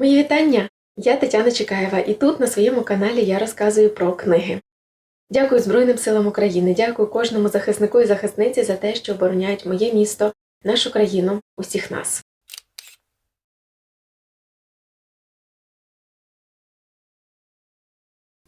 Мої вітання! Я Тетяна Чекаєва, і тут на своєму каналі я розказую про книги. Дякую Збройним силам України, дякую кожному захиснику і захисниці за те, що обороняють моє місто, нашу країну, усіх нас.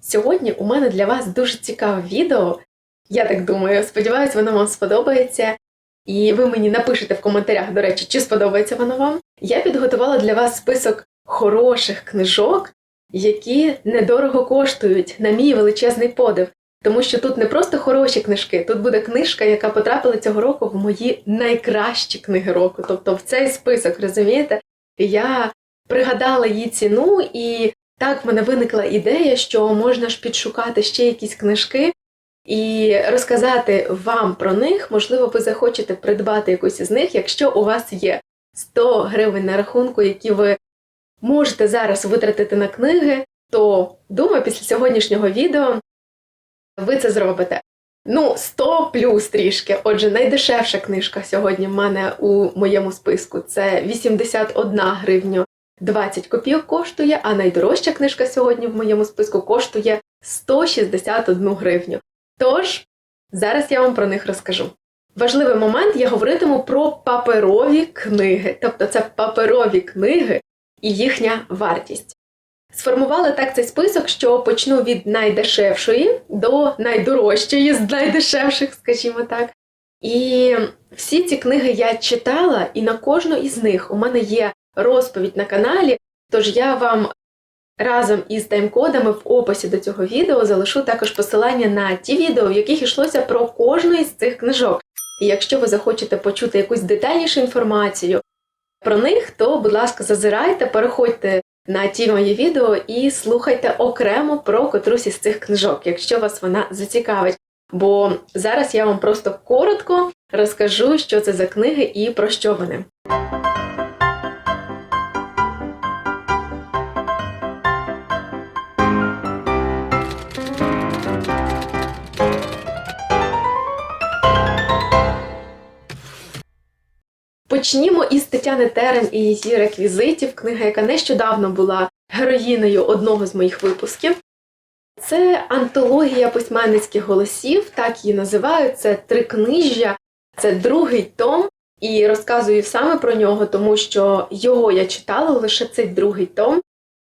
Сьогодні у мене для вас дуже цікаве відео. Я так думаю, сподіваюся, воно вам сподобається. І ви мені напишете в коментарях, до речі, чи сподобається воно вам. Я підготувала для вас список хороших книжок, які недорого коштують, на мій величезний подив. Тому що тут не просто хороші книжки, тут буде книжка, яка потрапила цього року в мої найкращі книги року. Тобто в цей список, розумієте? Я пригадала її ціну, і так в мене виникла ідея, що можна ж підшукати ще якісь книжки і розказати вам про них. Можливо, ви захочете придбати якусь із них, якщо у вас є 100 гривень на рахунку, які ви можете зараз витратити на книги, то думаю, після сьогоднішнього відео ви це зробите. Ну, 100 плюс трішки. Отже, найдешевша книжка сьогодні в мене у моєму списку це 81 гривню 20 копійок коштує, а найдорожча книжка сьогодні в моєму списку коштує 161 гривню. Тож, зараз я вам про них розкажу. Важливий момент я говоритиму про паперові книги, тобто це паперові книги і їхня вартість. Сформувала так цей список, що почну від найдешевшої до найдорожчої з найдешевших, скажімо так. І всі ці книги я читала, і на кожну із них у мене є розповідь на каналі, тож я вам разом із таймкодами в описі до цього відео залишу також посилання на ті відео, в яких йшлося про кожну із цих книжок. І якщо ви захочете почути якусь детальнішу інформацію про них, то, будь ласка, зазирайте, переходьте на ті мої відео і слухайте окремо про котрусь із цих книжок, якщо вас вона зацікавить. Бо зараз я вам просто коротко розкажу, що це за книги і про що вони. Почнімо із Тетяни Терен і її реквізитів, книга, яка нещодавно була героїнею одного з моїх випусків. Це антологія письменницьких голосів, так її називають. Це трикнижжя, це другий том, і розказую саме про нього, тому що його я читала лише цей другий том.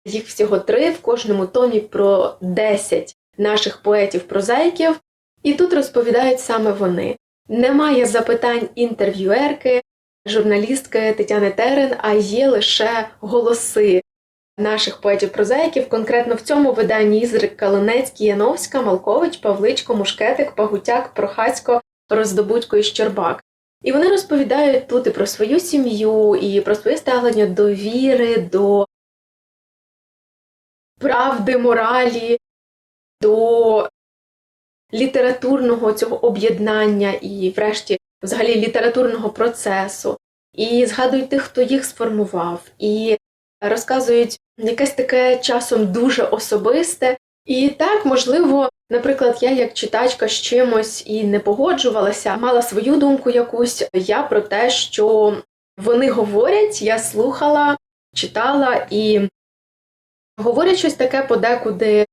Їх всього три, в кожному томі про 10 наших поетів-прозаїків, і тут розповідають саме вони. Немає запитань інтерв'юерки, журналістки Тетяни Терен, а є лише голоси наших поетів-прозаїків, конкретно в цьому виданні Ізрик Калинецький, Яновська, Малкович, Павличко, Мушкетик, Пагутяк, Прохацько, Роздобудько і Щербак. І вони розповідають тут і про свою сім'ю, і про своє ставлення до віри, до правди, моралі, до літературного цього об'єднання і, врешті, взагалі літературного процесу, і згадують тих, хто їх сформував, і розказують якесь таке часом дуже особисте. І так, можливо, наприклад, я як читачка з чимось і не погоджувалася, мала свою думку якусь. Я про те, що вони говорять, я слухала, читала і говорять щось таке подекуди,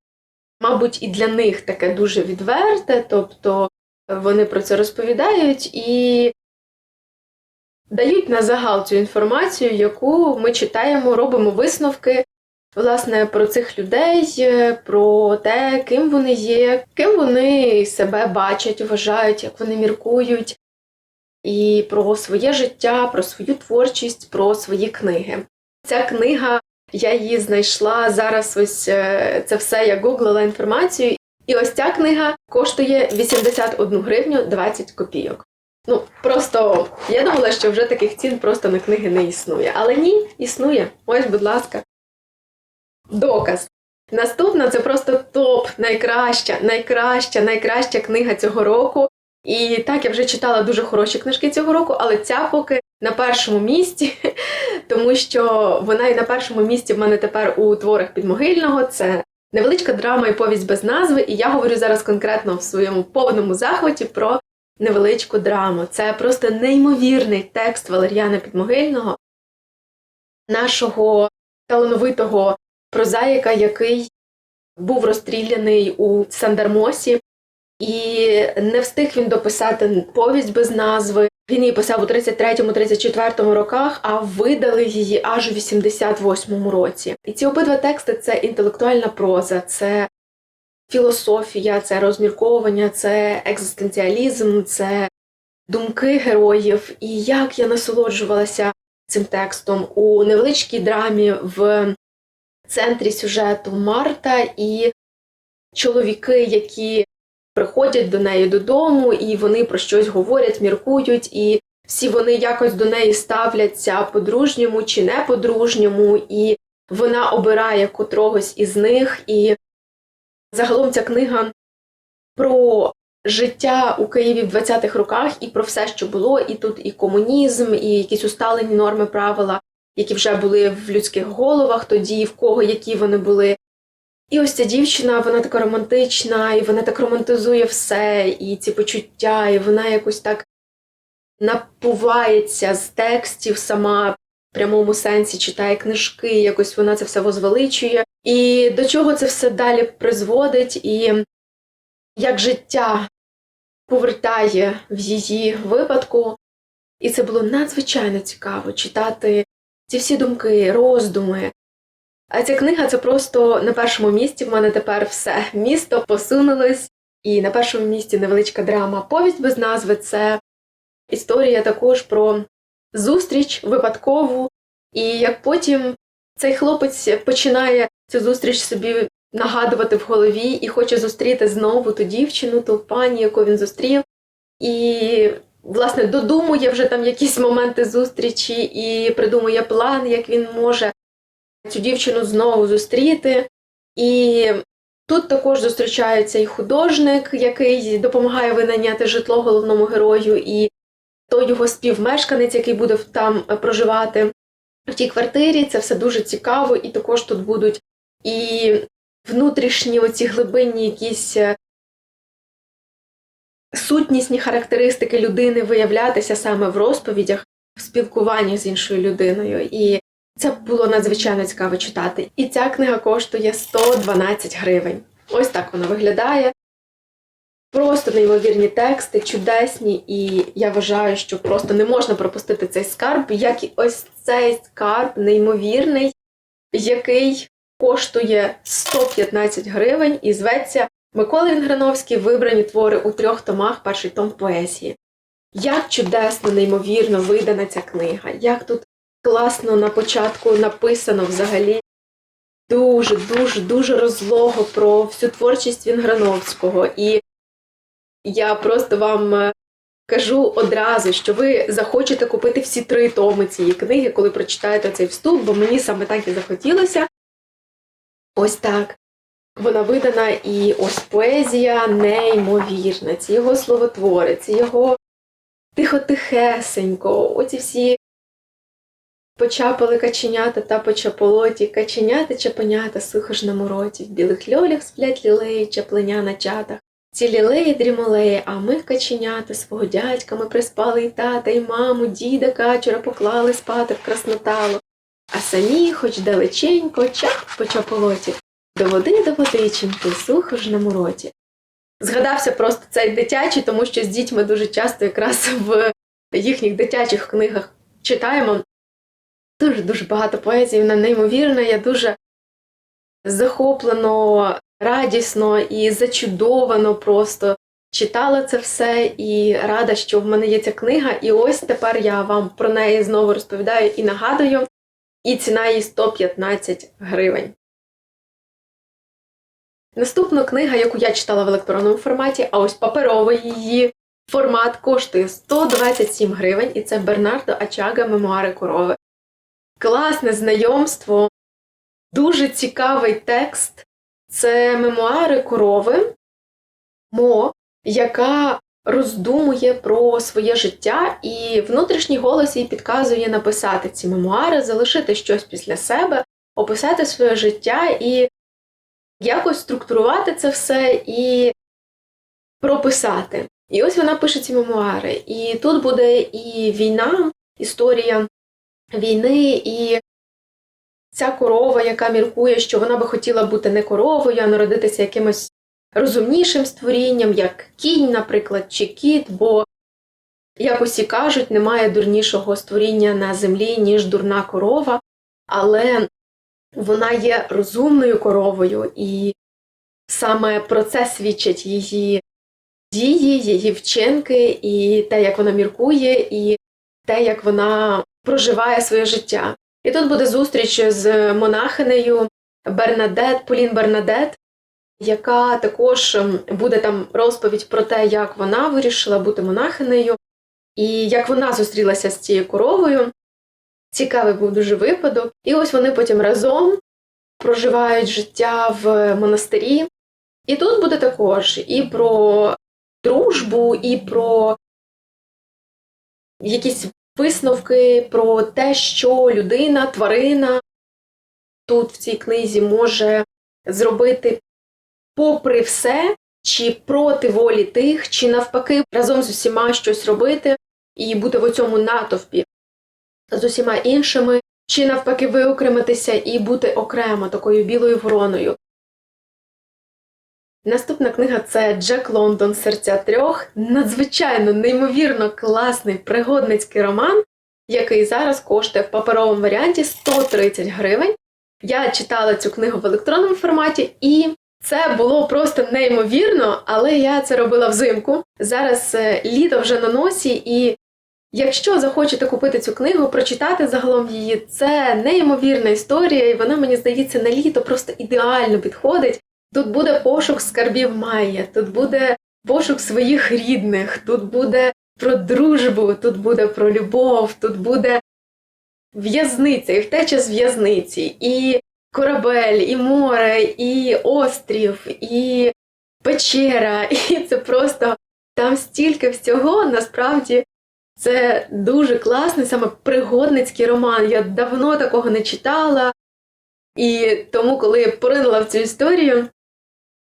мабуть, і для них таке дуже відверте, тобто вони про це розповідають і дають на загал цю інформацію, яку ми читаємо, робимо висновки власне про цих людей, про те, ким вони є, ким вони себе бачать, вважають, як вони міркують, і про своє життя, про свою творчість, про свої книги. Ця книга. Я її знайшла зараз. Ось е, це все я гуглила інформацію, і ось ця книга коштує 81 гривню 20 копійок. Ну, просто я думала, що вже таких цін просто на книги не існує. Але ні, існує. Ось, будь ласка. Доказ. Наступна це просто топ, найкраща, найкраща, найкраща книга цього року. І так, я вже читала дуже хороші книжки цього року, але ця поки на першому місці, тому що вона і на першому місці в мене тепер у творах підмогильного. Це невеличка драма і повість без назви. І я говорю зараз конкретно в своєму повному захваті про невеличку драму. Це просто неймовірний текст Валер'яна Підмогильного, нашого талановитого прозаїка, який був розстріляний у Сандармосі, і не встиг він дописати повість без назви. Він її писав у 33-34 роках, а видали її аж у 88-му році. І ці обидва тексти це інтелектуальна проза, це філософія, це розмірковування, це екзистенціалізм, це думки героїв. І як я насолоджувалася цим текстом у невеличкій драмі в центрі сюжету Марта і чоловіки, які приходять до неї додому, і вони про щось говорять, міркують, і всі вони якось до неї ставляться по-дружньому чи не по-дружньому, і вона обирає котрогось із них. І загалом ця книга про життя у Києві в 20-х роках і про все, що було, і тут і комунізм, і якісь усталені норми правила, які вже були в людських головах тоді, в кого які вони були. І ось ця дівчина, вона така романтична, і вона так романтизує все, і ці почуття, і вона якось так напувається з текстів сама в прямому сенсі, читає книжки, якось вона це все возвеличує. І до чого це все далі призводить, і як життя повертає в її випадку. І це було надзвичайно цікаво читати ці всі думки, роздуми. А ця книга це просто на першому місці. В мене тепер все місто посунулось, і на першому місці невеличка драма. Повість без назви це історія також про зустріч випадкову, і як потім цей хлопець починає цю зустріч собі нагадувати в голові і хоче зустріти знову ту дівчину, ту пані, яку він зустрів, і, власне, додумує вже там якісь моменти зустрічі і придумує план, як він може цю дівчину знову зустріти. І тут також зустрічається і художник, який допомагає винайняти житло головному герою, і той його співмешканець, який буде там проживати в тій квартирі. Це все дуже цікаво, і також тут будуть і внутрішні оці глибинні якісь е, сутнісні характеристики людини виявлятися саме в розповідях, в спілкуванні з іншою людиною. І це було надзвичайно цікаво читати. І ця книга коштує 112 гривень. Ось так вона виглядає. Просто неймовірні тексти, чудесні, і я вважаю, що просто не можна пропустити цей скарб, як і ось цей скарб неймовірний, який коштує 115 гривень і зветься Микола Вінграновський вибрані твори у трьох томах, перший том поезії. Як чудесно, неймовірно видана ця книга, як тут класно на початку написано взагалі дуже, дуже, розлого про всю творчість Вінграновського. І я просто вам е, кажу одразу, що ви захочете купити всі три томи цієї книги, коли прочитаєте цей вступ, бо мені саме так і захотілося. Ось так. Вона видана і ось поезія неймовірна, ці його словотвори, ці його тихо-тихесенько, оці всі почапали каченята та почаполоті, каченята чапенята сухо ж на мороті, в білих льолях сплять лілеї, чаплення на чатах. Ці лілеї дрімолеї, а ми каченята свого дядька ми приспали і тата, і маму, діда качура поклали спати в краснотало, а самі, хоч далеченько, чап по чаполоті, до води до водиченьки, сухо ж на мороті. Згадався просто цей дитячий, тому що з дітьми дуже часто якраз в їхніх дитячих книгах читаємо дуже-дуже багато поезії, вона неймовірна, я дуже захоплено, радісно і зачудовано просто читала це все і рада, що в мене є ця книга. І ось тепер я вам про неї знову розповідаю і нагадую, і ціна її 115 гривень. Наступна книга, яку я читала в електронному форматі, а ось паперовий її формат коштує 127 гривень, і це Бернардо Ачага Мемуари корови. Класне знайомство, дуже цікавий текст. Це мемуари корови, Мо, яка роздумує про своє життя, і внутрішній голос їй підказує написати ці мемуари, залишити щось після себе, описати своє життя і якось структурувати це все і прописати. І ось вона пише ці мемуари. І тут буде і війна, історія війни, і ця корова, яка міркує, що вона би хотіла бути не коровою, а народитися якимось розумнішим створінням, як кінь, наприклад, чи кіт, бо, як усі кажуть, немає дурнішого створіння на землі, ніж дурна корова, але вона є розумною коровою, і саме про це свідчать її дії, її вчинки, і те, як вона міркує, і те, як вона проживає своє життя. І тут буде зустріч з монахинею Бернадет, Полін Бернадет, яка також ем, буде там розповідь про те, як вона вирішила бути монахинею, і як вона зустрілася з цією коровою. Цікавий був дуже випадок. І ось вони потім разом проживають життя в монастирі. І тут буде також і про дружбу, і про якісь висновки, про те, що людина, тварина тут в цій книзі може зробити попри все, чи проти волі тих, чи навпаки разом з усіма щось робити і бути в цьому натовпі з усіма іншими, чи навпаки виокремитися і бути окремо такою білою вороною. Наступна книга це Джек Лондон Серця трьох. Надзвичайно неймовірно класний пригодницький роман, який зараз коштує в паперовому варіанті 130 гривень. Я читала цю книгу в електронному форматі, і це було просто неймовірно, але я це робила взимку. Зараз е, літо вже на носі, і якщо захочете купити цю книгу, прочитати загалом її, це неймовірна історія, і вона, мені здається, на літо просто ідеально підходить. Тут буде пошук скарбів Майя, тут буде пошук своїх рідних, тут буде про дружбу, тут буде про любов, тут буде в'язниця, і втеча з в'язниці, і корабель, і море, і острів, і печера. І це просто там стільки всього, насправді. Це дуже класний, саме пригодницький роман. Я давно такого не читала. І тому, коли я поринула в цю історію,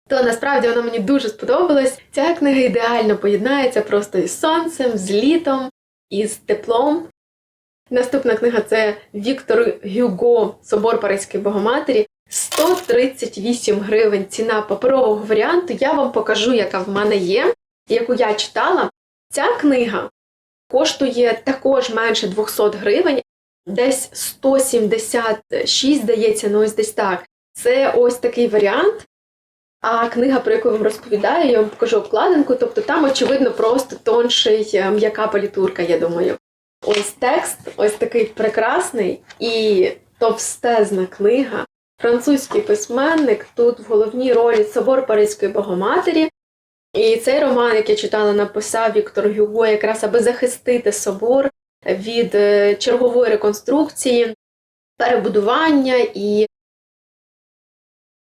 то насправді вона мені дуже сподобалась. Ця книга ідеально поєднається просто із сонцем, з літом, із теплом. Наступна книга це Віктор Гюго Собор Паризької Богоматері. 138 гривень ціна паперового варіанту. Я вам покажу, яка в мене є, яку я читала. Ця книга коштує також менше 200 гривень, десь 176, здається, ну ось десь так. Це ось такий варіант. А книга, про яку я вам розповідаю, я вам покажу обкладинку, тобто там, очевидно, просто тонший е, м'яка палітурка, я думаю. Ось текст, ось такий прекрасний і товстезна книга. Французький письменник тут в головній ролі Собор Паризької Богоматері. І цей роман, який я читала, написав Віктор Гюго, якраз аби захистити собор від е, чергової реконструкції, перебудування і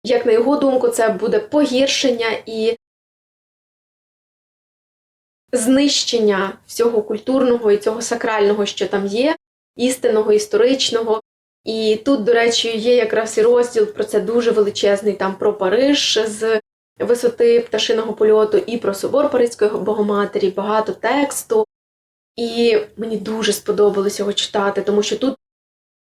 як на його думку, це буде погіршення і знищення всього культурного і цього сакрального, що там є, істинного, історичного. І тут, до речі, є якраз і розділ про це дуже величезний, там про Париж з висоти пташиного польоту, і про собор Паризької Богоматері, багато тексту. І мені дуже сподобалось його читати, тому що тут,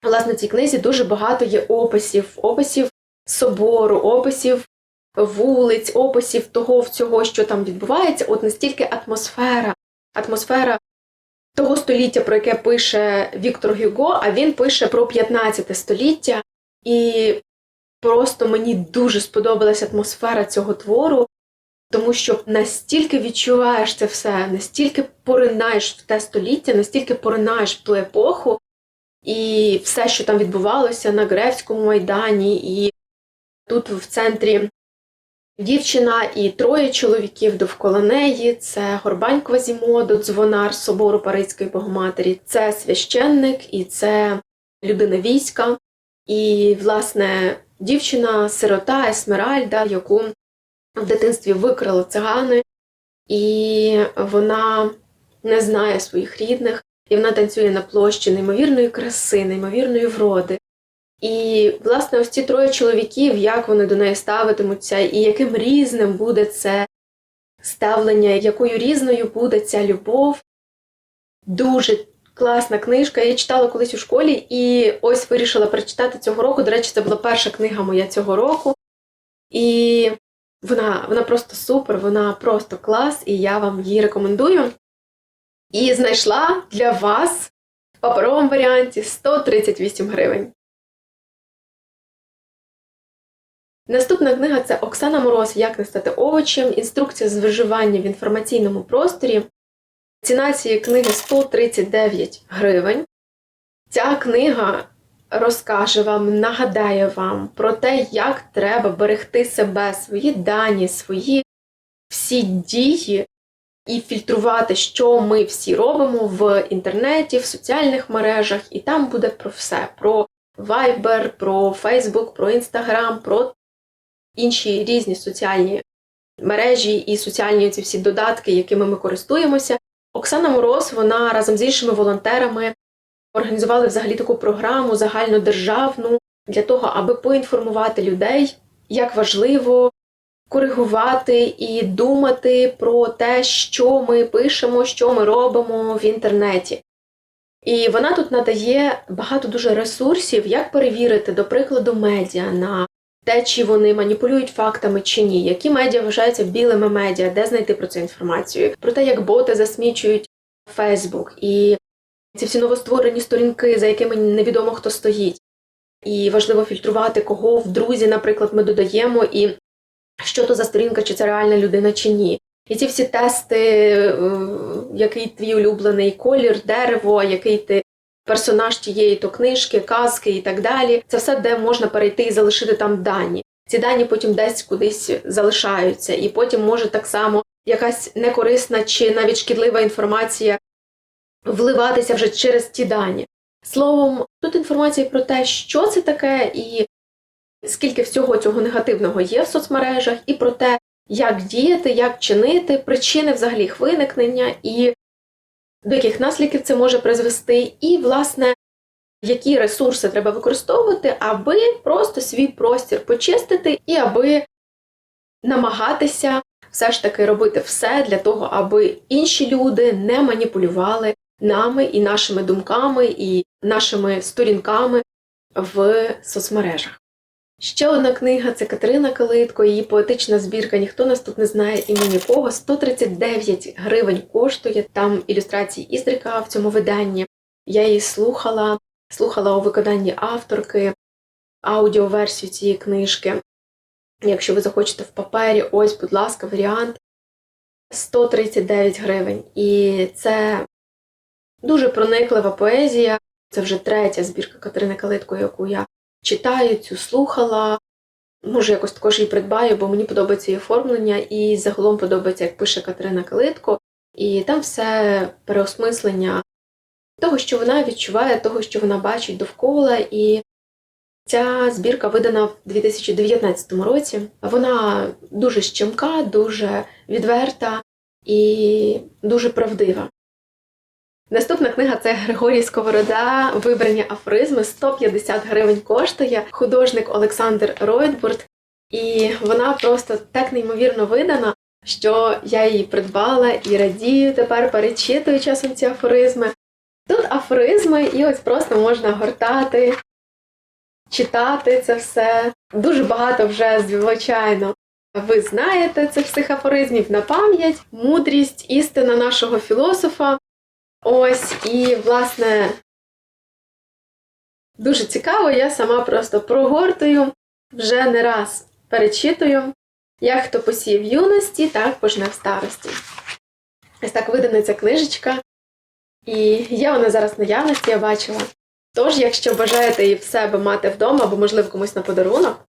власне, в цій книзі дуже багато є описів, описів собору, описів вулиць, описів того всього, що там відбувається, от настільки атмосфера, атмосфера того століття, про яке пише Віктор Гюго, а він пише про 15 століття, і просто мені дуже сподобалася атмосфера цього твору. Тому що настільки відчуваєш це все, настільки поринаєш в те століття, настільки поринаєш в ту епоху, і все, що там відбувалося на Гревському майдані, і Тут в центрі дівчина і троє чоловіків довкола неї. Це Горбань Квазімодо, дзвонар собору Паризької Богоматері, це священник і це людина війська. І, власне, дівчина-сирота Есмеральда, яку в дитинстві викрали цигани, і вона не знає своїх рідних, і вона танцює на площі неймовірної краси, неймовірної вроди. І, власне, ось ці троє чоловіків, як вони до неї ставитимуться, і яким різним буде це ставлення, якою різною буде ця любов, дуже Класна книжка. Я її читала колись у школі і ось вирішила прочитати цього року. До речі, це була перша книга моя цього року. І вона, вона просто супер, вона просто клас, і я вам її рекомендую. І знайшла для вас в паперовому варіанті 138 гривень. Наступна книга це Оксана Мороз Як не стати овочем. Інструкція з виживання в інформаційному просторі. Ціна цієї книги 139 гривень. Ця книга розкаже вам, нагадає вам про те, як треба берегти себе, свої дані, свої всі дії і фільтрувати, що ми всі робимо в інтернеті, в соціальних мережах, і там буде про все: про Viber, про Facebook, про Instagram, про інші різні соціальні мережі і соціальні ці всі додатки, якими ми користуємося. Оксана Мороз, вона разом з іншими волонтерами організували взагалі таку програму загальнодержавну для того, аби поінформувати людей, як важливо коригувати і думати про те, що ми пишемо, що ми робимо в інтернеті. І вона тут надає багато дуже ресурсів, як перевірити, до прикладу, медіа на те, чи вони маніпулюють фактами чи ні, які медіа вважаються білими медіа, де знайти про це інформацію, про те, як боти засмічують Фейсбук, і ці всі новостворені сторінки, за якими невідомо хто стоїть. І важливо фільтрувати, кого в друзі, наприклад, ми додаємо, і що то за сторінка, чи це реальна людина, чи ні. І ці всі тести, е, який твій улюблений колір, дерево, який ти персонаж тієї то книжки, казки і так далі. Це все, де можна перейти і залишити там дані. Ці дані потім десь кудись залишаються, і потім може так само якась некорисна чи навіть шкідлива інформація вливатися вже через ті дані. Словом, тут інформація про те, що це таке, і скільки всього цього негативного є в соцмережах, і про те, як діяти, як чинити, причини взагалі їх виникнення, і до яких наслідків це може призвести, і, власне, які ресурси треба використовувати, аби просто свій простір почистити, і аби намагатися все ж таки робити все для того, аби інші люди не маніпулювали нами і нашими думками, і нашими сторінками в соцмережах. Ще одна книга це Катерина Калитко, її поетична збірка Ніхто нас тут не знає імені кого. 139 гривень коштує там ілюстрації Іздрика в цьому виданні. Я її слухала, слухала у виконанні авторки, аудіоверсію цієї книжки. Якщо ви захочете в папері, ось, будь ласка, варіант 139 гривень. І це дуже прониклива поезія. Це вже третя збірка Катерини Калитко, яку я читаю цю, слухала. Може, якось також її придбаю, бо мені подобається її оформлення, і загалом подобається, як пише Катерина Калитко. І там все переосмислення того, що вона відчуває, того, що вона бачить довкола. І ця збірка видана в 2019 році. Вона дуже щемка, дуже відверта і дуже правдива. Наступна книга це Григорій Сковорода, вибрані афоризми, 150 гривень коштує художник Олександр Ройтбурд, і вона просто так неймовірно видана, що я її придбала і радію тепер перечитую часом ці афоризми. Тут афоризми, і ось просто можна гортати, читати це все. Дуже багато вже, звичайно. Ви знаєте цих всіх афоризмів на пам'ять, мудрість, істина нашого філософа. Ось, і, власне, дуже цікаво, я сама просто прогортую, вже не раз перечитую, як хто посів юності, так пожне в старості. Ось так видана ця книжечка. І є вона зараз наявності, я бачила. Тож, якщо бажаєте її в себе мати вдома, або, можливо, комусь на подарунок,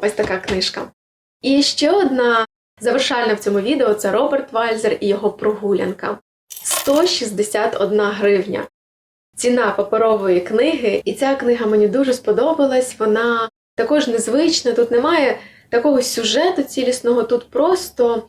ось така книжка. І ще одна завершальна в цьому відео це Роберт Вальзер і його прогулянка. 161 гривня. Ціна паперової книги, і ця книга мені дуже сподобалась. Вона також незвична. Тут немає такого сюжету цілісного. Тут просто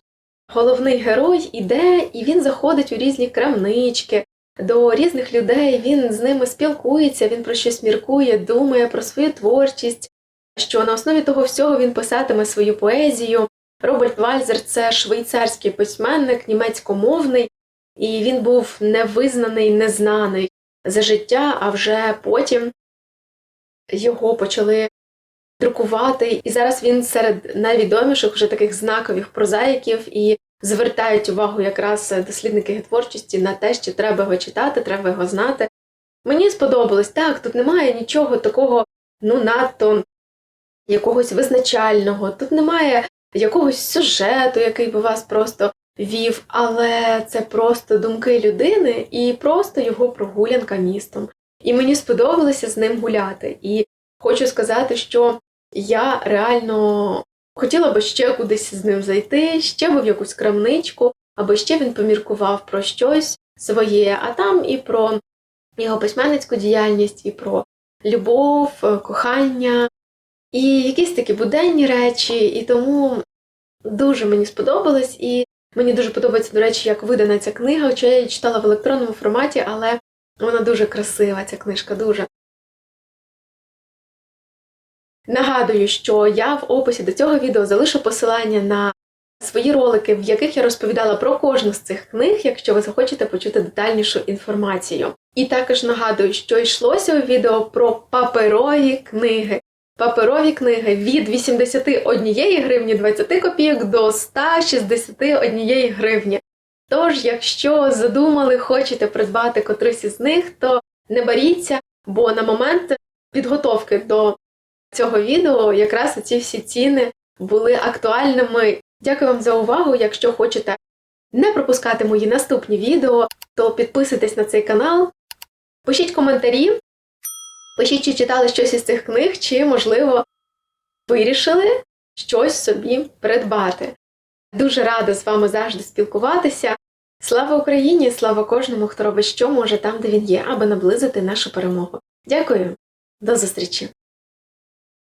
головний герой іде і він заходить у різні крамнички, до різних людей. Він з ними спілкується, він про щось міркує, думає про свою творчість, що на основі того всього він писатиме свою поезію. Роберт Вальзер це швейцарський письменник, німецькомовний. І він був невизнаний, незнаний за життя, а вже потім його почали друкувати. І зараз він серед найвідоміших вже таких знакових прозаїків і звертають увагу якраз дослідники творчості на те, що треба його читати, треба його знати. Мені сподобалось так, тут немає нічого такого, ну надто якогось визначального, тут немає якогось сюжету, який би вас просто вів, але це просто думки людини і просто його прогулянка містом. І мені сподобалося з ним гуляти. І хочу сказати, що я реально хотіла би ще кудись з ним зайти, ще би в якусь крамничку, або ще він поміркував про щось своє, а там і про його письменницьку діяльність, і про любов, кохання, і якісь такі буденні речі. І тому дуже мені сподобалось, і мені дуже подобається, до речі, як видана ця книга, хоча я її читала в електронному форматі, але вона дуже красива, ця книжка, дуже. Нагадую, що я в описі до цього відео залишу посилання на свої ролики, в яких я розповідала про кожну з цих книг, якщо ви захочете почути детальнішу інформацію. І також нагадую, що йшлося у відео про паперові книги. Паперові книги від 81 гривні 20 копійок до 161 гривні. Тож, якщо задумали, хочете придбати котрись із них, то не боріться, бо на момент підготовки до цього відео якраз ці всі ціни були актуальними. Дякую вам за увагу. Якщо хочете не пропускати мої наступні відео, то підписуйтесь на цей канал, пишіть коментарі, пишіть, чи читали щось із цих книг, чи, можливо, вирішили щось собі придбати. Дуже рада з вами завжди спілкуватися. Слава Україні! Слава кожному, хто робить що може там, де він є, аби наблизити нашу перемогу. Дякую, до зустрічі!